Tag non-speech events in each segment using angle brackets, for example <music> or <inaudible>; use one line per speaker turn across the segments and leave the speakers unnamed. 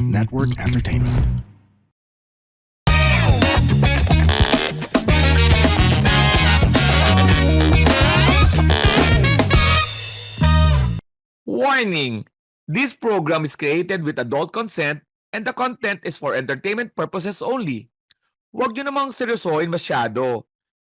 Network Entertainment.
Warning! This program is created with adult consent and the content is for entertainment purposes only. Huwag nyo namang seryosohin masyado.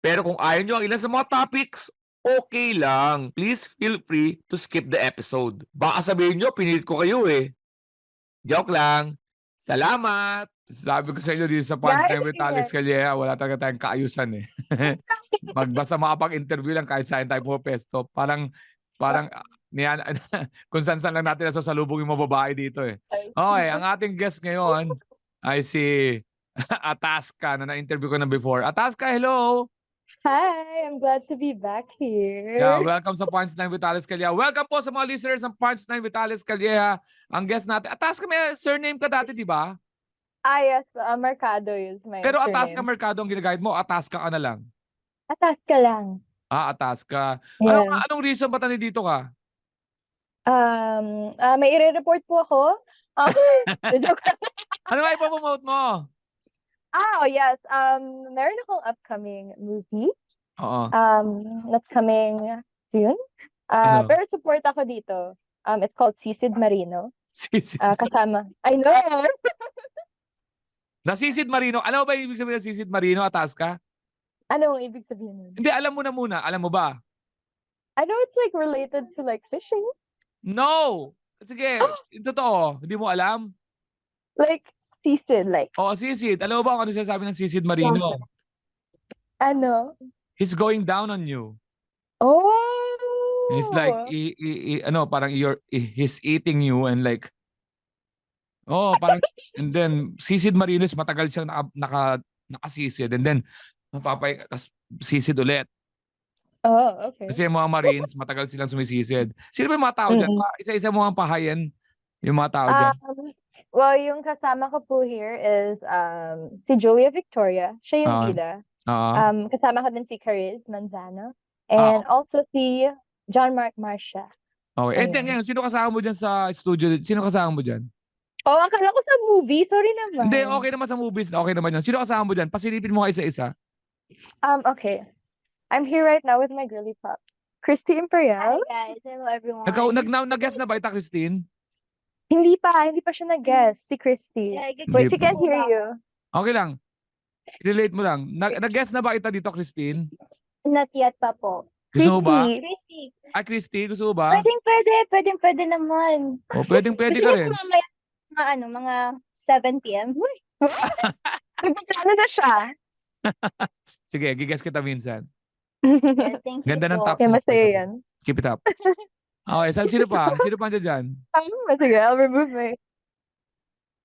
Pero kung ayaw nyo ang ilan sa mga topics, okay lang. Please feel free to skip the episode. Baka sabihin nyo, pinilit ko kayo eh. Joke lang. Salamat! Sabi ko sa inyo dito sa Punchline with Alex Calleja, wala talaga tayong kaayusan eh. <laughs> Magbasta makapag-interview lang kahit saan tayo pupesto. Parang, parang, niyan, <laughs> kung saan saan lang natin nasasalubong yung mga babae dito eh. Okay, ang ating guest ngayon ay si <laughs> Ataska na na-interview ko na before. Ataska, hello!
Hi, I'm glad to be back here.
Yeah, welcome sa Punchline with Alex Calleja. Welcome po sa mga listeners ng Punchline with Alex Calleja. Ang guest natin. Ataska, may surname ka dati, di ba?
ah, yes, uh, Mercado is my
Pero Ataska
surname.
Mercado ang ginagamit mo, Ataska ka na lang.
Ataska lang.
Ah, Ataska.
Yeah.
Anong, anong reason ba't nandito ka?
Um, ah, may i-report po ako. Um, <laughs> joke lang.
Ano nga ipapromote mo?
Ah, oh, yes. Um, meron akong upcoming movie.
Oo.
Um, that's coming soon.
Ano?
Uh, pero support ako dito. Um, it's called Sisid Marino.
Sisid.
Uh, kasama. I know. <laughs>
Nasisid Marino. Alam mo ba yung ibig sabihin ng Sisid Marino, Ataska?
Anong ibig sabihin nun?
Hindi, alam mo na muna. Alam mo ba?
I know it's like related to like fishing.
No! Sige, yung totoo. Hindi mo alam?
Like Sisid, like
Oo, Sisid. Alam mo ba kung ano sinasabi ng Sisid Marino?
ano?
He's going down on you.
Oh.
It's like, i, i, i- ano, parang you're, i- he's eating you and like, oh, parang, <laughs> and then, sisid marinos, matagal siyang naka, naka, nakasisid. And then, mapapay, tas sisid ulit.
Oh, okay.
Kasi yung mga marines, matagal silang sumisisid. Sino ba yung mga tao dyan?
Mm-mm.
Pa- Isa-isa mo ang pahayan yung mga tao dyan.
Um, well, yung kasama ko po here is um si Julia Victoria. Siya yung
Ah.
bida.
Oo.
Um, kasama ko din si Cariz Manzano. And also si John Mark Marcia.
okay. And then,
ayun.
ngayon, sino kasama mo dyan sa studio? Sino kasama mo dyan?
Oh, akala ko sa movie. Sorry naman.
Hindi, okay naman sa movies. Okay naman yun. Sino kasama mo dyan? Pasilipin mo ka isa-isa.
Um, okay. I'm here right now with my girly pop. Christy Imperial.
guys, hello everyone.
Nag, nag, nag, nag-guess na ba ita, Christine?
Hindi pa, hindi pa siya nag-guess. Si Christy.
Yeah,
Hindi
she can't hear you.
Okay lang. Relate mo lang. Nag- nag-guess na ba ita dito, Christine?
Not yet pa po.
Gusto mo ba?
Christy.
Christy,
Ah, Christy, gusto mo ba?
pwedeng pwede, pwedeng pwede naman.
O, pwedeng pwede
Gusto
ka
niyo
rin.
po mamaya, mga ano, mga 7 p.m.
Nagpaplano na siya.
Sige, gigas kita minsan. <laughs>
Yes, thank you
Ganda ng
po.
top.
Kaya masaya yan.
Keep it up. <laughs> Okay, saan sino pa? Sino pa andyan dyan?
Um, sige, I'll remove my...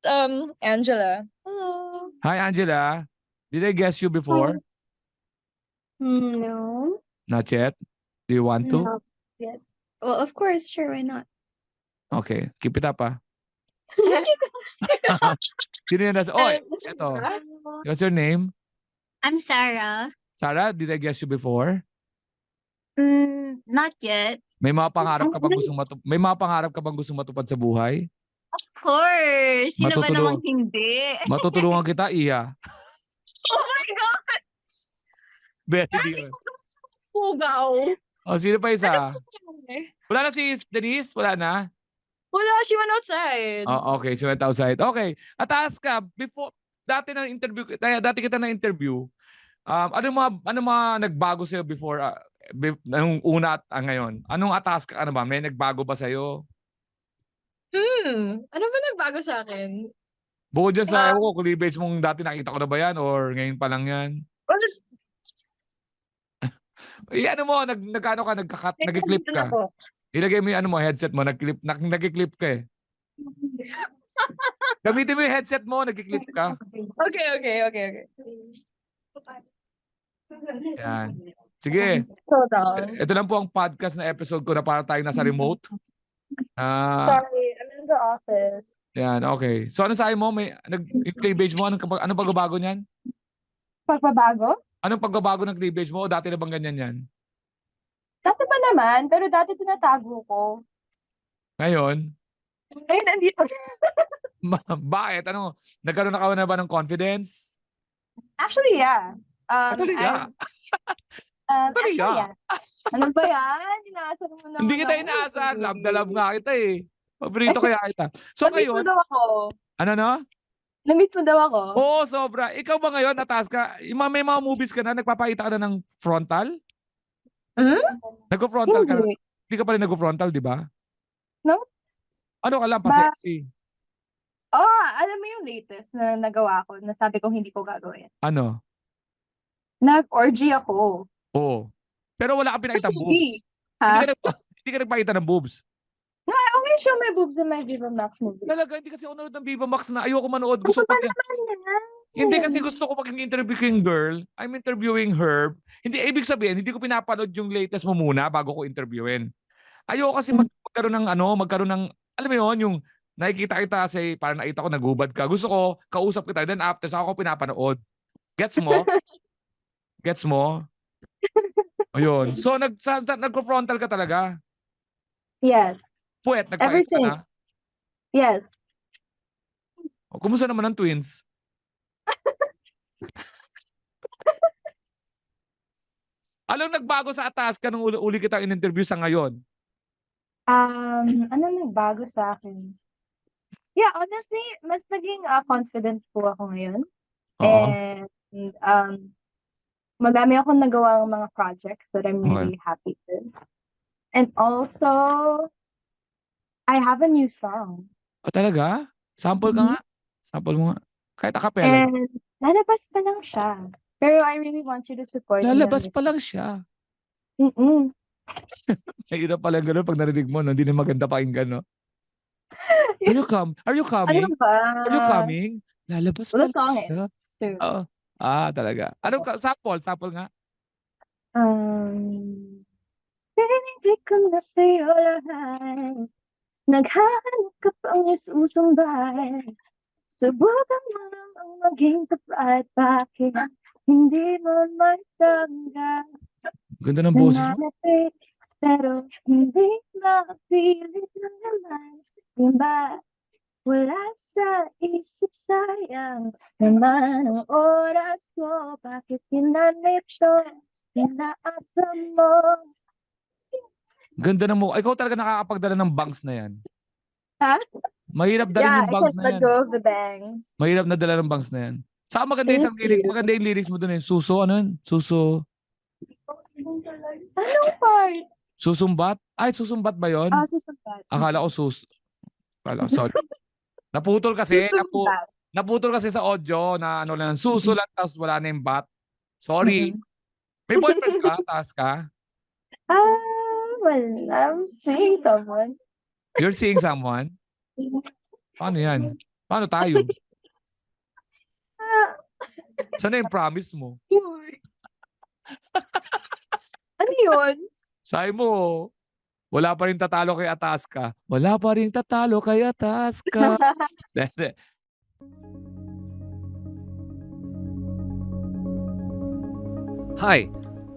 Um, Angela.
Hello.
Hi, Angela. Did I guess you before?
Hmm, No.
Not yet? Do you want to?
No. Yet. Well, of course, sure, why not?
Okay, keep it up ah. <laughs> Sino yan? nasa- Oh, eto. What's your name?
I'm Sarah.
Sarah, did I guess you before?
Mm, not yet.
May mga pangarap ka bang gustong matup May mga pangarap ka bang gustong matupad sa buhay?
Of course. Sino ba namang hindi? <laughs>
Matutulungan kita, iya.
Oh my God!
Very good.
Pugaw.
Oh, sino pa isa? Wala na si Denise? Wala na?
Wala, she went outside.
Oh, okay, she went outside. Okay. At taas ka, before, dati na interview, dati kita na interview, um, ano mga, ano mga nagbago sa'yo before, uh, nung una at ah, ngayon? Anong atas ka, ano ba? May nagbago ba sa'yo?
Hmm, ano ba nagbago sa akin?
Bukod dyan sa, ewan ko, cleavage mong dati nakita ko na ba yan or ngayon pa lang yan? <laughs> Eh, ano mo, nag, nagkano ka, nagkakat, nag-clip ka. Ilagay mo yung ano mo, headset mo, nag-clip, nag, nag-clip ka eh. <laughs> Gamitin mo yung headset mo, nag-clip ka.
Okay, okay, okay, okay.
Yan. Sige. Ito lang po ang podcast na episode ko na para tayong nasa remote. <laughs> Ah,
Sorry, I'm in the office.
yan, okay. So ano sabi mo? May nag cleavage mo anong kapag- anong pagbabago niyan?
Pagbabago?
Anong pagbabago ng cleavage mo? O dati na bang ganyan yan?
Dati pa naman, pero dati tinatago ko.
Ngayon,
Ngayon, nandito. <laughs>
Ma- Bakit? Ano? Nagkaroon na ka na ba ng confidence?
Actually, yeah. Um,
Talaga?
I'm- um,
Talaga?
yeah. Ano ba yan? Inaasar mo naman
Hindi kita inaasahan. Love na love nga kita eh. Paborito kaya kita. So
Na-miss mo
ngayon,
daw ako.
ano no?
Na-miss mo daw ako.
Oo, sobra. Ikaw ba ngayon, natas ka? Yung mga- May mga movies ka na, nagpapakita ka na ng frontal?
Hmm?
Nag-frontal ka na?
Hindi.
Hindi ka pa rin nag-frontal, di ba?
No.
Ano ka lang,
Ba-
pa-sexy?
Oh, alam mo yung latest na nagawa ko na sabi kong hindi ko gagawin.
Ano?
Nag-orgy ako.
Oo. Pero wala kang pinakita boobs.
Hindi.
Hindi
Ha?
ka, nag, hindi ka nagpakita ng boobs.
No, I always show my boobs in my Viva Max movie.
Talaga, hindi kasi ako nanood ng Viva Max na ayoko manood. Gusto ko
Ano
pag,
naman yan?
hindi kasi gusto ko pag interview ko yung girl, I'm interviewing her. Hindi, ibig sabihin, hindi ko pinapanood yung latest mo muna bago ko interviewin. Ayoko kasi mag, magkaroon ng ano, magkaroon ng, alam mo yun, yung nakikita kita kasi parang nakita ko nagubad ka. Gusto ko, kausap kita. Then after, sa ako pinapanood. Gets mo? <laughs> Gets mo? Ayun. So, nag, sa, nagko-frontal ka talaga.
Yes.
Puwet, nagpakita ka
Everything.
na.
Yes.
O, Kumusta naman ang twins? <laughs> Anong nagbago sa atas ka nung uli, uli kitang in-interview sa ngayon?
Um, ano nagbago sa akin? Yeah, honestly, mas naging uh, confident po ako ngayon.
Oo.
And um, madami akong nagawang mga projects that I'm
Okay.
really happy with. And also, I have a new song.
O talaga? Sample ka
Mhm.
nga? Sample mo nga. Kahit acapella.
And lalabas pa lang siya. Pero I really want you to support
Lalabas pa lang siya.
Mm-mm. <laughs>
Mahirap pala ganun pag narinig mo, no? Hindi na maganda pakinggan, no? <laughs> Are you, com- Are you
Ano
coming?
ba?
Are you coming? Lalabas
Well,
pa lang siya.
soon.
Oo. Ah, talaga. Ano ka? Sample, sample nga.
Um, Pinibig ko na sa'yo lahat. Naghahanap ka pang isusumbay. Subukan mo namang maging tapat. Bakit hindi mo matanggap?
Ganda ng boses mo.
Nananapit, pero hindi mapilit na naman. Diba? Wala sa isip sayang naman ang oras ko. Bakit ginamit ko? Inaasa mo.
Ganda ng mo. Ikaw talaga nakakapagdala ng bangs na yan.
Ha?
Mahirap dalhin
Yeah,
yung bangs na yan.
go of the bangs.
Mahirap na dala ng bangs na yan. Saka maganda yung isang
Thank
lyric,
you.
maganda yung lyrics mo doon eh. Suso, ano yun? Suso,
Anong part?
susumbat? Ay, susumbat ba yon?
Ah, susunod.
Akala ko sus... Akala ko, sorry. <laughs> Naputol kasi, napu, naputol kasi sa audio na ano lang, suso lang, tapos wala na yung bat. Sorry.
Mhm.
May boyfriend ka, <laughs> taas ka.
Ah, well, I'm seeing someone.
You're seeing someone. <laughs> Paano yan? Paano tayo? <laughs> Sana yung promise mo?
yun. ano yun?
Sabi mo, wala pa rin tatalo kay Ataska. Wala pa rin tatalo kay Ataska. <laughs>
Hi,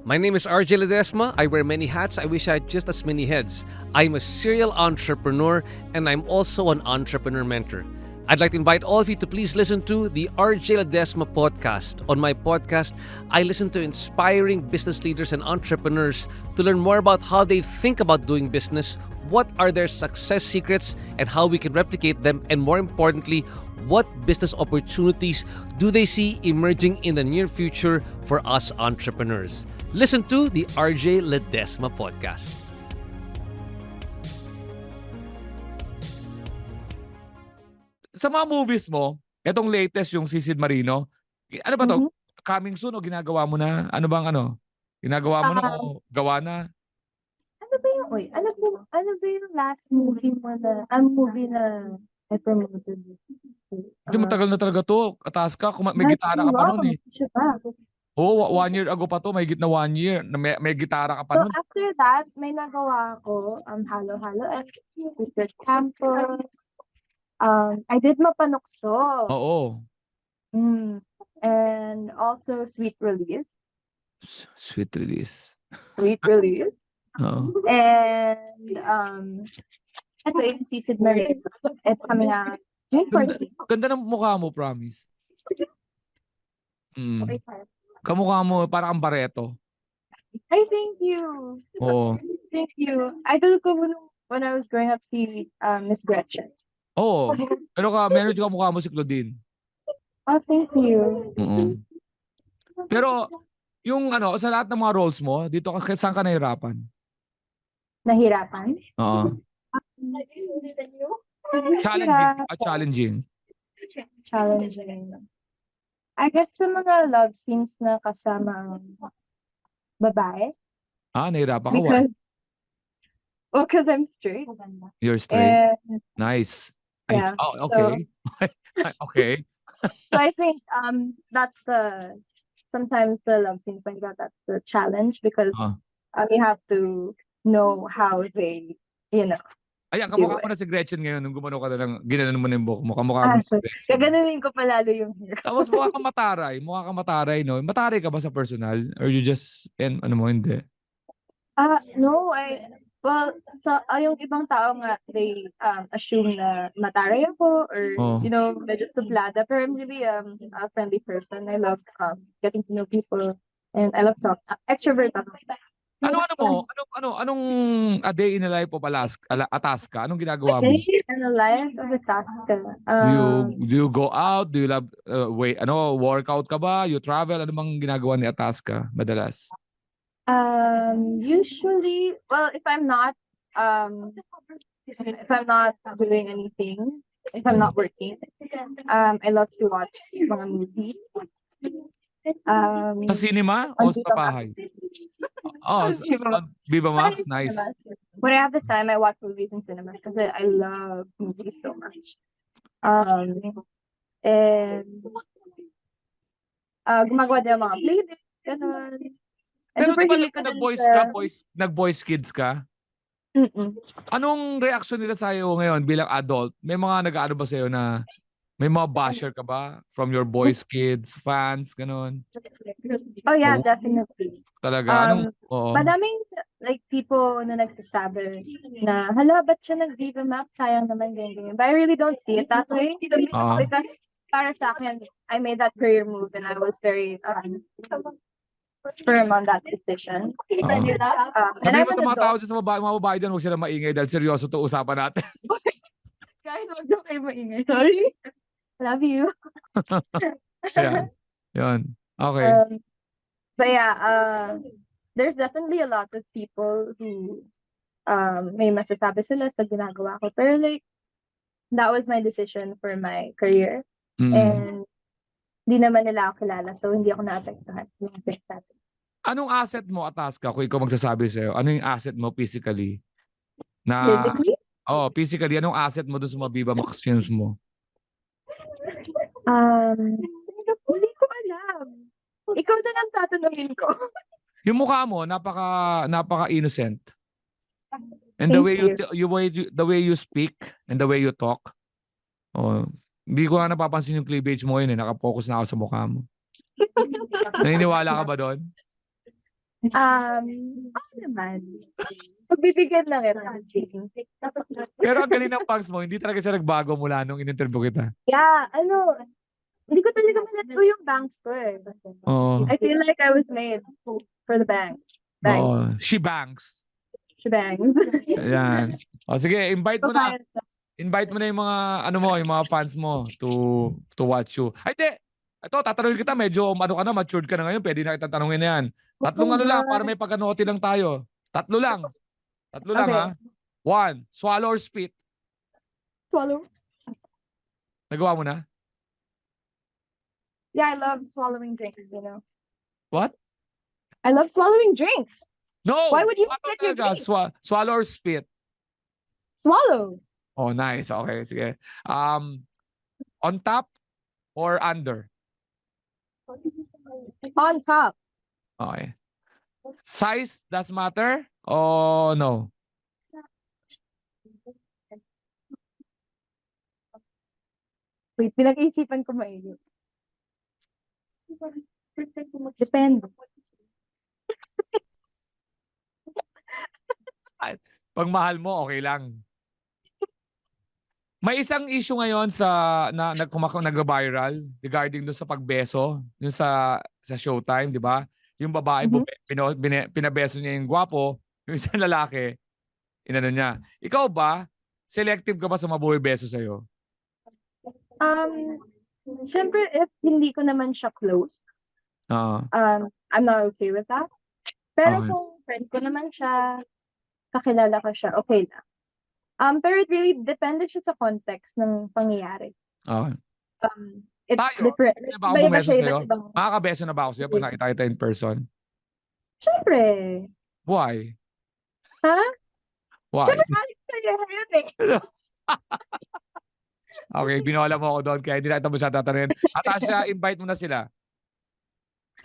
my name is RJ Ledesma. I wear many hats. I wish I had just as many heads. I'm a serial entrepreneur and I'm also an entrepreneur mentor. I'd like to invite all of you to please listen to the RJ Ledesma podcast. On my podcast, I listen to inspiring business leaders and entrepreneurs to learn more about how they think about doing business, what are their success secrets, and how we can replicate them, and more importantly, what business opportunities do they see emerging in the near future for us entrepreneurs? Listen to the RJ Ledesma podcast.
Sa mga movies mo, etong latest yung si Sid Marino, ano ba to?
Mhm.
Coming soon o ginagawa mo na? Ano bang ano? Ginagawa mo na
Ah.
o gawa na?
Ano ba yung, uy, ano ba, ano ba yung last movie mo na, ang movie na I promoted?
Hindi matagal na talaga to. Ataska, kuma- may gitara ka pa noon eh. Oo, wa- one year ago pa to. May git na one year. Na may, may gitara ka pa
So
noon.
after that, may nagawa ako, um, Halo Halo and Secret Campus. Um, I did Mapanukso.
Oo.
Mm. And also Sweet Release.
S- Sweet release.
Sweet Release. <laughs>
Oo.
And um, Ito yung si Sid Marie. It's coming out June
Ganda,
14.
ganda ng mukha mo, promise. Mm.
Okay, fine.
Kamukha mo, parang ang bareto.
Ay, thank you.
Oo.
Thank you. Idol ko nung when I was growing up si um, Miss Gretchen.
Oo. <laughs> Pero ka, meron ka mukha mo si Claudine.
Oh, thank you.
Oo. Pero, yung ano, sa lahat ng mga roles mo, dito ka, saan ka nahirapan?
Nahirapan?
Oo. Challenging. Ah, challenging.
Challenging. I guess sa mga love scenes na kasama ang babae.
Ah, nahirapan ka. Why?
Because, well, because I'm straight.
You're straight.
And
Nice.
Yeah,
oh, okay. <laughs> okay. <laughs>
so I think um that's the sometimes the love scenes like that that's the challenge because
Ah.
um you have to know how they you know
Ayan, kamukha mo na si Gretchen ngayon nung gumano ka na ng, ginanon mo na yung buhok mo. Kamukha mo
Ah,
si
so,
Gretchen.
gaganunin ko palalo yung hair.
Tapos mukha kang <laughs> mataray. Mukha kang mataray, no? Mataray ka ba sa personal? Or you just, and, ano mo, hindi?
Ah, no, I well, sa ah, yung ibang tao nga they um assume na mataray ako or
Oh.
you know, medyo suplada pero I'm really um a friendly person. I love um getting to know people and I love talk uh, extrovert ako.
Ano, ano mo? Anong, ano, anong a day in the life of Alaska, Ala- Ataska? Anong ginagawa mo?
Okay, and the life of a Taska.
Do you,
Um,
do you go out? Do you love, uh, wait, ano, workout ka ba? You travel? Ano bang ginagawa ni Ataska madalas?
Um, usually, well, if I'm not, um, if I'm not doing anything, if I'm not working, um, I love to watch mga movies. Um,
Sa cinema
on
o sa
Viva
bahay? Oh, sa,
Viva Max.
on Viva Max, nice.
When I have the time, I watch movies in cinema because I, I love movies so much. Um, and uh, gumagawa din ako mga ganun.
Pero
dun
nag-boys
sa-
ka, boys, nag-boys kids ka?
Mm-mm.
Anong reaction nila sa'yo ngayon bilang adult? May mga nag-ano ba sa'yo na may mga basher ka ba from your boys <laughs> kids, fans, ganun?
Oh yeah,
Oh.
definitely.
Talaga? Anong,
Um,
oo.
Madaming like people na nagsasabi na, hala, ba't siya nag-Viva Max? Sayang naman, ganyan, ganyan. But I really don't see it that way.
Ah.
Because para sa akin, I made that career move and I was very um, firm on that decision.
Ah.
Um, and
Sabihin
I'm
mo sa mga tao sa babae, mga babae dyan, huwag sila maingay dahil seryoso to usapan natin.
Guys, wag daw kayo maingay. Sorry. Love you. <laughs>
Ayan. Yun. Okay.
Um, but yeah, uh, there's definitely a lot of people who um, may masasabi sila sa ginagawa ko. Pero like, that was my decision for my career.
Mm.
And di naman nila ako kilala. So, hindi ako na-apektuhan.
Anong asset mo, Ataska, kung ikaw magsasabi sa'yo? Ano yung asset mo physically? Na,
Physically,
oh, physically, anong asset mo dun sa mga Viva Max films mo?
um, hindi ko alam. Ikaw na lang tatanungin ko. <laughs>
Yung mukha mo, napaka, napaka innocent. And the
Thank
way you,
you.
you, the way you speak and the way you talk. Oh, hindi ko nga napapansin yung cleavage mo yun eh. Nakapokus na ako sa mukha mo. <laughs> Naniniwala ka ba doon?
Um, ako naman. Pagbibigyan lang ito.
Pero ang galing ng pangs mo, hindi talaga siya nagbago mula nung in-interview kita.
Yeah, ano, hindi ko talaga malat ko yung bangs ko eh.
Oo.
I feel like I was made for the bang. Bang.
Oo. She bangs.
Shebang.
Ayan. O sige, invite mo na. Invite mo na yung mga ano mo, yung mga fans mo to to watch you. Ay, di. Ito, tatanungin kita, medyo ano ka na, matured ka na ngayon, pwede na kita tanungin na yan. Tatlong ano lang, para may pagkanote lang tayo. Tatlo lang. Tatlo lang
Okay.
ha. One, swallow or spit.
Swallow.
Nagawa mo na?
Yeah, I love swallowing drinks, you know.
What?
I love swallowing drinks.
No!
Why would you spit your drink?
Swa- swallow or spit?
Swallow.
Oh, nice. Okay, sige. Um, on top or under?
On top.
Okay. Size does matter? Oh, no.
Wait, pinag-iisipan ko maigi. Depende.
Pag mahal mo, okay lang. May isang issue ngayon sa na nagkumaka nag-viral regarding doon sa pagbeso, yung sa sa Showtime, 'di ba? Yung babae
Mhm.
bube- pino- bine- pinabeso niya yung gwapo, <laughs> yung isang lalaki inano niya. Ikaw ba selective ka ba sa mabubeso sa iyo?
Um, syempre, if hindi ko naman siya close,
Oo.
um, I'm not okay with that. Pero
Okay.
kung friend ko naman siya, kakilala ko siya, okay na. Um, pero it really depende siya sa context ng pangyayari.
Okay.
Um, it's
Tayo,
different.
pwede ba ako bumeso
siya,
sa'yo? Makakabeso na ba ako sa'yo pag nakita kita in person?
Syempre.
Why?
Ha?
Why?
Syempre, Alex kayo yun eh. <laughs>
Okay, binola mo ako doon kaya hindi na kita masyadong tatanungin. Atasha, <laughs> invite mo na sila.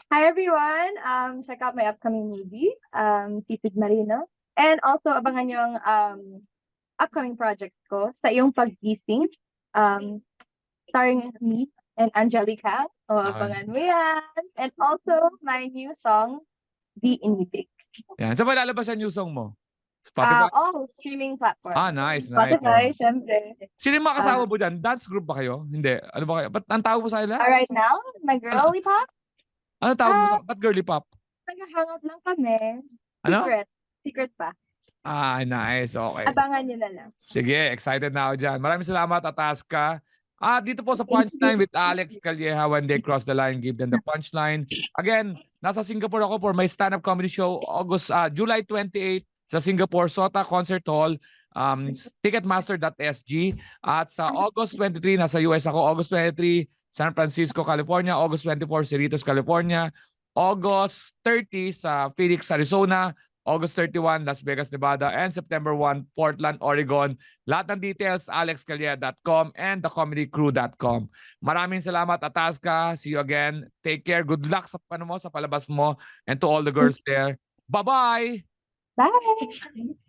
Hi everyone! Um, check out my upcoming movie, um, Sisig Marino. And also, abangan nyo ang um, upcoming project ko sa iyong paggising, um, starring me and Angelica. O,
Okay.
abangan mo yan. And also, my new song, Di Inibig.
Yan. Saan ba lalabas ang new song mo? Spotify?
all streaming platforms.
Ah, nice, nice.
Spotify,
Oh.
syempre.
Sino yung mga kasama
Ah.
mo dyan? Dance group ba kayo? Hindi. Ano ba kayo? Ba't ang tawag mo sa?
Ah, right now, my girly pop,
Ano tawag mo sa. Ba't girly pop?
nag-hangout lang kami.
Ano?
Secret. Secret pa.
Ah, nice. Okay.
Abangan nyo na lang.
Sige, excited na ako dyan. Maraming salamat, Ataska. Ah, dito po sa. Punchline with Alex Calleja when they cross the line, give them the punchline. Again, nasa Singapore ako for my stand-up comedy show August ah, July 28 sa Singapore Sota Concert Hall, um, ticketmaster.sg at sa August 23 nasa US ako, August 23 San Francisco, California, August 24 Cerritos, California, August 30 sa Phoenix, Arizona, August 31 Las Vegas, Nevada, and September 1 Portland, Oregon. Lahat ng details alexcalia.com and thecomedycrew.com. Maraming salamat Ataska. See you again. Take care. Good luck sa ano mo sa palabas mo and to all the girls there. Bye-bye.
Bye!